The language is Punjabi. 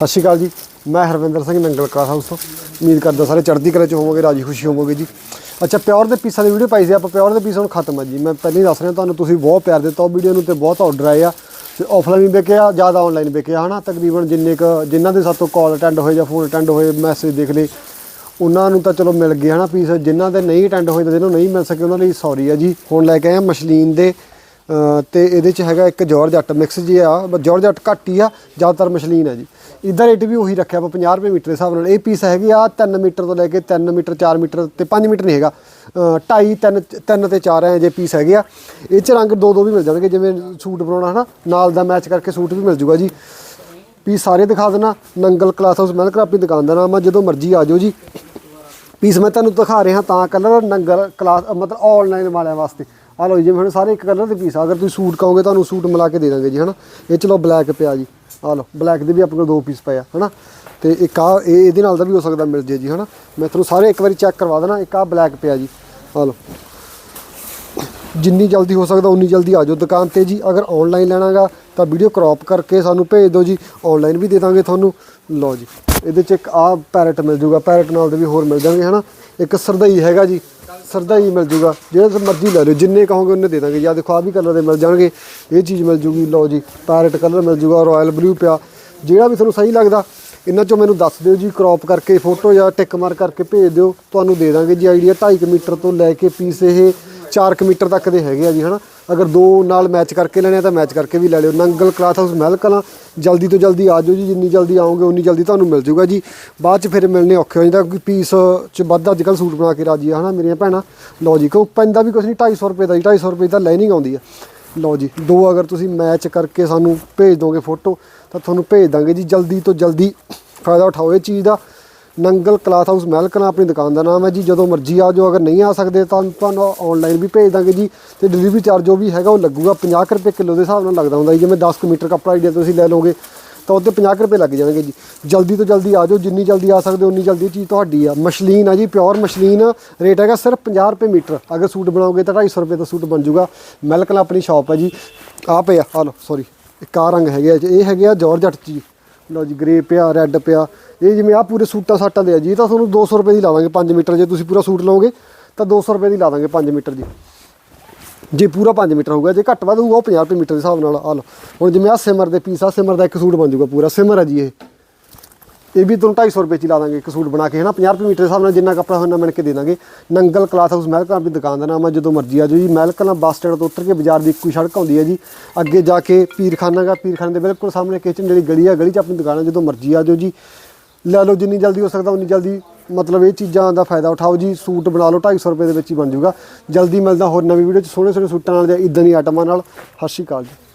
ਸਤਿ ਸ਼੍ਰੀ ਅਕਾਲ ਜੀ। ਮੈਂ ਹਰਵਿੰਦਰ ਸਿੰਘ ਨੰਗਲ ਕਲਾਸ ਹਾਊਸ ਤੋਂ। ਉਮੀਦ ਕਰਦਾ ਸਾਰੇ ਚੜ੍ਹਦੀ ਕਲਾ ਚ ਹੋਵੋਗੇ, ਰਾਜੀ ਖੁਸ਼ੀ ਹੋਵੋਗੇ ਜੀ। ਅੱਛਾ, ਪਿਓਰ ਦੇ ਪੀਸਾਂ ਦੀ ਵੀਡੀਓ ਪਾਈ ਸੀ ਆਪਾਂ। ਪਿਓਰ ਦੇ ਪੀਸ ਹੁਣ ਖਤਮ ਆ ਜੀ। ਮੈਂ ਪਹਿਲਾਂ ਹੀ ਦੱਸ ਰਿਹਾ, ਤੁਹਾਨੂੰ ਤੁਸੀਂ ਬਹੁਤ ਪਿਆਰ ਦਿੱਤਾ। ਉਹ ਵੀਡੀਓ ਨੂੰ ਤੇ ਬਹੁਤ ਆਰਡਰ ਆਏ ਆ। ਤੇ ਆਫਲਾਈਨ ਵੀ ਵਿਕਿਆ ਜ਼ਿਆਦਾ ਆਨਲਾਈਨ ਵਿਕਿਆ ਹਨਾ? ਤਕਰੀਬਨ ਜਿੰਨੇ ਕ ਜਿਨ੍ਹਾਂ ਦੇ ਸਾਤੋਂ ਕਾਲ ਅਟੈਂਡ ਹੋਏ ਜਾਂ ਫੋਨ ਅਟੈਂਡ ਹੋਏ ਮੈਸੇਜ ਦੇਖ ਲਏ ਉਹਨਾਂ ਨੂੰ ਤਾਂ ਚਲੋ ਮਿਲ ਗਏ, ਹਨਾ? ਪੀਸ ਜਿਨ੍ਹਾਂ ਦੇ ਨਹੀਂ ਅਟੈਂਡ ਹੋਏ ਤਾਂ ਜਿਹਨੂੰ ਨਹੀਂ ਮਿਲ ਸਕੇ, ਉਹਨਾਂ ਲਈ ਸੌਰੀ ਆ ਜੀ। ਹੁਣ ਲੈ ਕੇ ਆਏ ਆ ਮਸ਼ਲੀਨ ਦੇ ਤੇ ਇਹਦੇ ਚ ਹੈਗਾ ਇੱਕ ਜਾਰਜਟ ਮਿਕਸ ਜੀ ਆ ਜਾਰਜਟ ਘੱਟ ਹੀ ਆ, ਜ਼ਿਆਦਾਤਰ ਮਸ਼ਲੀਨ ਆ ਜੀ। ਇਧਰ ਰੇਟ ਵੀ ਉਹੀ ਰੱਖਿਆ ਆਪਾਂ 50 ਰੁਪਏ ਮੀਟਰ ਦੇ ਹਿਸਾਬ ਨਾਲ। ਇਹ ਪੀਸ ਹੈਗੇ ਆ 3 ਮੀਟਰ ਤੋਂ ਲੈ ਕੇ 3 ਮੀਟਰ 4 ਮੀਟਰ ਤੇ 5 ਮੀਟਰ ਨਹੀਂ ਹੈਗਾ। 2.5 3 3 ਤੇ 4 ਐ ਜੇ ਪੀਸ ਹੈਗੇ ਆ। ਇਹ ਚ ਰੰਗ ਦੋ ਦੋ ਵੀ ਮਿਲ ਜਾਣਗੇ, ਜਿਵੇਂ ਸੂਟ ਬਣਾਉਣਾ ਹਨਾ, ਨਾਲ ਦਾ ਮੈਚ ਕਰਕੇ ਸੂਟ ਵੀ ਮਿਲ ਜੂਗਾ ਜੀ। ਪੀਸ ਸਾਰੇ ਦਿਖਾ ਦੇਣਾ, ਨੰਗਲ ਕਲਾਸ ਹਾਊਸ ਮਹਿਲ ਕਰਾਪੀ ਦੁਕਾਨ ਦਾ ਨਾਮ ਆ, ਜਦੋਂ ਮਰਜ਼ੀ ਆ ਜਾਓ ਜੀ। ਪੀਸ ਮੈਂ ਤੁਹਾਨੂੰ ਦਿਖਾ ਰਿਹਾ ਤਾਂ ਕਲਰ ਨੰਗਲ ਕਲਾਸ ਮਤਲਬ ਆਨਲਾਈਨ ਵਾਲਿਆਂ ਵਾਸਤੇ। ਆ ਲਓ ਜਿਵੇਂ ਹੁਣ ਸਾਰੇ ਇੱਕ ਕਲਰ ਦੇ ਪੀਸ ਆ। ਅਗਰ ਤੁਸੀਂ ਸੂਟ ਕਹੋਗੇ ਤੁਹਾਨੂੰ ਸੂਟ ਮਿਲਾ ਕੇ ਦੇ ਦਾਂਗੇ ਜੀ, ਹਨਾ? ਇਹ ਚਲੋ ਬਲੈਕ ਪਿਆ ਜੀ। ਆ ਲਓ ਬਲੈਕ ਦੇ ਵੀ ਆਪਣੇ ਕੋਲ ਦੋ ਪੀਸ ਪਏ ਆ, ਹਨਾ? ਤੇ ਇੱਕ ਆ ਇਹ ਇਹਦੇ ਨਾਲ ਦਾ ਵੀ ਹੋ ਸਕਦਾ ਮਿਲ ਜੇ ਜੀ, ਹਨਾ? ਮੈਂ ਤੁਹਾਨੂੰ ਸਾਰੇ ਇੱਕ ਵਾਰੀ ਚੈੱਕ ਕਰਵਾ ਦੇਣਾ, ਇੱਕ ਆ ਬਲੈਕ ਪਿਆ ਜੀ। ਆ ਲਓ। ਜਿੰਨੀ ਜਲਦੀ ਹੋ ਸਕਦਾ ਉਨੀ ਜਲਦੀ ਆ ਜਾਓ ਦੁਕਾਨ ਤੇ ਜੀ। ਅਗਰ ਆਨਲਾਈਨ ਲੈਣਾਗਾ ਤਾਂ ਵੀਡੀਓ ਕ੍ਰੌਪ ਕਰਕੇ ਸਾਨੂੰ ਭੇਜ ਦਿਓ ਜੀ। ਆਨਲਾਈਨ ਵੀ ਦੇ ਦਾਂਗੇ ਤੁਹਾਨੂੰ। ਲਓ ਜੀ। ਇਹਦੇ ਚ ਇੱਕ ਆ ਪੈਰਟ ਮਿਲ ਜੂਗਾ। ਪੈਰਟ ਨਾਲ ਦੇ ਵੀ ਹੋਰ ਮਿਲ ਜਾਣਗੇ, ਹਨਾ? ਇੱਕ ਸਰਦਈ ਹੈਗਾ ਜੀ। ਸਰਦਾ ਹੀ ਮਿਲ ਜੂਗਾ। ਜਿਹੜੇ ਮਰਜ਼ੀ ਲੈ ਲਓ, ਜਿੰਨੇ ਕਹੋਗੇ ਉਹਨੇ ਦੇ ਦਾਂਗੇ। ਜਾਂ ਦੇਖੋ ਆ ਵੀ ਕਲਰ ਦੇ ਮਿਲ ਜਾਣਗੇ। ਇਹ ਚੀਜ਼ ਮਿਲ ਜੂਗੀ, ਲਓ ਜੀ ਪੈਰਟ ਕਲਰ ਮਿਲ ਜੂਗਾ ਰਾਇਲ ਬਲੂ ਪਿਆ। ਜਿਹੜਾ ਵੀ ਤੁਹਾਨੂੰ ਸਹੀ ਲੱਗਦਾ, ਇਹਨਾਂ ਚੋਂ ਮੈਨੂੰ ਦੱਸ ਦਿਓ ਜੀ ਕ੍ਰੌਪ ਕਰਕੇ ਫੋਟੋ ਜਾਂ ਟਿਕ ਮਾਰ ਕਰਕੇ ਭੇਜ ਦਿਓ। ਤੁਹਾਨੂੰ ਦੇ ਦਾਂਗੇ ਜੀ ਆਈਡੀਆ 2.5 ਮੀਟਰ ਤੋਂ ਲੈ ਕੇ ਪੀਸ ਇਹ 4 ਮੀਟਰ ਤੱਕ ਦੇ ਹੈਗੇ ਆ ਜੀ, ਹਨਾ? ਅਗਰ ਦੋ ਨਾਲ ਮੈਚ ਕਰਕੇ ਲੈਣੇ ਆ ਤਾਂ ਮੈਚ ਕਰਕੇ ਵੀ ਲੈ ਲਿਓ। ਨੰਗਲ ਕਲਾਥ ਹਾਊਸ ਮਹਿਲ ਕਲਾਂ, ਜਲਦੀ ਤੋਂ ਜਲਦੀ ਆ ਜਾਓ ਜੀ, ਜਿੰਨੀ ਜਲਦੀ ਆਓਗੇ ਉਨੀ ਜਲਦੀ ਤੁਹਾਨੂੰ ਮਿਲ ਜਾਊਗਾ ਜੀ। ਬਾਅਦ ਚ ਫਿਰ ਮਿਲਣੇ ਔਖੇ ਹੋ ਜਾਂਦਾ ਕਿਉਂਕਿ ਪੀਸ ਚ ਵੱਧ ਅੱਜ ਕੱਲ ਸੂਟ ਬਣਾ ਕੇ ਰਾਜੀ ਆ, ਹਨਾ ਮੇਰੀਆਂ ਭੈਣਾਂ? ਲਓ ਜੀ ਕਿਉਂ ਪੈਂਦਾ ਵੀ ਕੁਝ ਨਹੀਂ 250 ਰੁਪਏ ਦਾ ਜੀ 250 ਰੁਪਏ ਦਾ ਲਾਈਨਿੰਗ ਆਉਂਦੀ ਆ। ਲਓ ਜੀ, ਦੋ ਅਗਰ ਤੁਸੀਂ ਮੈਚ ਕਰਕੇ ਸਾਨੂੰ ਭੇਜ ਦੋਗੇ ਫੋਟੋ ਤਾਂ ਤੁਹਾਨੂੰ ਭੇਜ ਦਾਂਗੇ ਜੀ, ਜਲਦੀ ਤੋਂ ਜਲਦੀ ਫਾਇਦਾ ਉਠਾਓ ਇਹ ਚੀਜ਼ ਦਾ। ਨੰਗਲ ਕਲਾਥ ਹਾਊਸ ਮਹਿਲਕਨਾ ਆਪਣੀ ਦੁਕਾਨ ਦਾ ਨਾਮ ਹੈ ਜੀ। ਜਦੋਂ ਮਰਜ਼ੀ ਆ ਜਾਓ, ਅਗਰ ਨਹੀਂ ਆ ਸਕਦੇ ਤਾਂ ਤੁਹਾਨੂੰ ਆਨਲਾਈਨ ਵੀ ਭੇਜ ਦਾਂਗੇ ਜੀ। ਤੇ ਡਿਲੀਵਰੀ ਚਾਰਜ ਜੋ ਵੀ ਹੈਗਾ, ਉਹ ਲੱਗੂਗਾ। 50 ਕੁ ਰੁਪਏ ਕਿਲੋ ਦੇ ਹਿਸਾਬ ਨਾਲ ਲੱਗਦਾ ਹੁੰਦਾ ਜੀ। ਜਿਵੇਂ 10 ਕੁ ਮੀਟਰ ਕੱਪੜਾ ਆਈਡੀਆ ਤੁਸੀਂ ਲੈ ਲਓਗੇ, ਤਾਂ ਉਹਦੇ 50 ਕੁ ਰੁਪਏ ਲੱਗ ਜਾਣਗੇ ਜੀ। ਜਲਦੀ ਤੋਂ ਜਲਦੀ ਆ ਜਾਓ, ਜਿੰਨੀ ਜਲਦੀ ਆ ਸਕਦੇ ਉਨੀ ਜਲਦੀ ਚੀਜ਼ ਤੁਹਾਡੀ ਆ। ਮਸ਼ਲੀਨ ਆ ਜੀ ਪਿਓਰ ਮਸ਼ਲੀਨ ਰੇਟ ਹੈਗਾ ਸਿਰਫ 50 ਰੁਪਏ ਮੀਟਰ। ਅਗਰ ਸੂਟ ਬਣਾਓਗੇ ਤਾਂ 250 ਰੁਪਏ ਦਾ ਸੂਟ ਬਣ ਜਾਊਗਾ। ਮਹਿਲਕਨਾ ਆਪਣੀ ਸ਼ਾਪ ਹੈ ਜੀ। ਆ ਪਿਆ ਆ ਲਓ ਸੌਰੀ ਇੱਕ ਆ ਰੰਗ ਹੈਗੇ ਆ ਜੀ। ਇਹ ਹੈਗੇ ਆ ਜਾਰਜਟ ਜੀ ਲਓ ਜੀ ਗ੍ਰੇ ਪਿਆ ਰੈੱਡ ਪਿਆ। ਇਹ ਜਿਵੇਂ ਆ ਪੂਰੇ ਸੂਟਾਂ ਸਾਟਾਂ ਦੇ ਆ ਜੀ, ਇਹ ਤਾਂ ਤੁਹਾਨੂੰ 200 ਰੁਪਏ ਦੀ ਲਾਵਾਂਗੇ 5 ਮੀਟਰ। ਜੇ ਤੁਸੀਂ ਪੂਰਾ ਸੂਟ ਲਓਗੇ, ਤਾਂ 200 ਰੁਪਏ ਦੀ ਲਾ ਦਾਂਗੇ 5 ਮੀਟਰ ਜੀ। ਜੇ ਪੂਰਾ 5 ਮੀਟਰ ਹੋਊਗਾ, ਜੇ ਘੱਟ ਵੱਧ ਹੋਊਗਾ, ਉਹ 50 ਰੁਪਏ ਮੀਟਰ ਦੇ ਹਿਸਾਬ ਨਾਲ ਆ ਲਓ। ਹੁਣ ਜਿਵੇਂ ਆ ਸਿਮਰ ਦੇ ਪੀਸ ਆ ਸਿਮਰ ਦਾ ਇੱਕ ਸੂਟ ਬਣ ਜਾਊਗਾ ਪੂਰਾ। ਸਿਮਰ ਆ ਜੀ ਇਹ। ਇਹ ਵੀ ਤੁਹਾਨੂੰ 250 ਰੁਪਏ ਚ ਹੀ ਲਾ ਦਾਂਗੇ ਇੱਕ ਸੂਟ ਬਣਾ ਕੇ, ਹਨਾ? 50 ਰੁਪਏ ਮੀਟਰ ਦੇ ਹਿਸਾਬ ਨਾਲ ਜਿੰਨਾ ਕੱਪੜਾ ਹੋਣਾ ਮਿਣ ਕੇ ਦੇ ਦਾਂਗੇ। ਨੰਗਲ ਕਲਾਥ ਹਾਊਸ ਮਹਿਲਕਲਾਂ ਆਪਣੀ ਦੁਕਾਨ ਦਾ ਨਾਮ ਹੈ ਜਦੋਂ ਮਰਜ਼ੀ ਆ ਜਾਓ ਜੀ। ਮਹਿਲਕਲਾਂ ਬੱਸ ਸਟੈਂਡ ਤੋਂ ਉੱਤਰ ਕੇ ਬਾਜ਼ਾਰ ਦੀ ਇੱਕੋ ਹੀ ਸੜਕ ਆਉਂਦੀ ਹੈ ਜੀ। ਅੱਗੇ ਜਾ ਕੇ ਪੀਰਖਾਨਾ ਗਾ, ਪੀਰਖਾਨੇ ਦੇ ਬਿਲਕੁਲ ਸਾਹਮਣੇ ਕਿਚਨ ਜਿਹੜੀ ਗਲੀ ਆ, ਗਲੀ 'ਚ ਆਪਣੀ ਦੁਕਾਨ ਹੈ ਜਦੋਂ ਮਰਜ਼ੀ ਆ ਜਾਓ ਜੀ। ਲੈ ਲਓ, ਜਿੰਨੀ ਜਲਦੀ ਹੋ ਸਕਦਾ ਉਨੀ ਜਲਦੀ ਮਤਲਬ ਇਹ ਚੀਜ਼ਾਂ ਦਾ ਫਾਇਦਾ ਉਠਾਓ ਜੀ। ਸੂਟ ਬਣਾ ਲਓ 250 ਰੁਪਏ ਦੇ ਵਿੱਚ ਹੀ ਬਣ ਜਾਊਗਾ। ਜਲਦੀ ਮਿਲਦਾ ਹੋਰ ਨਵੀਂ ਵੀਡੀਓ 'ਚ ਸੋਹਣੇ ਸੋਹਣੇ ਸੂਟਾਂ ਨਾਲ ਜਾਂ ਇਦਾਂ ਦੀ ਆਈਟਮਾਂ ਨਾਲ। ਸਤਿ ਸ਼੍ਰੀ ਅਕਾਲ ਜੀ।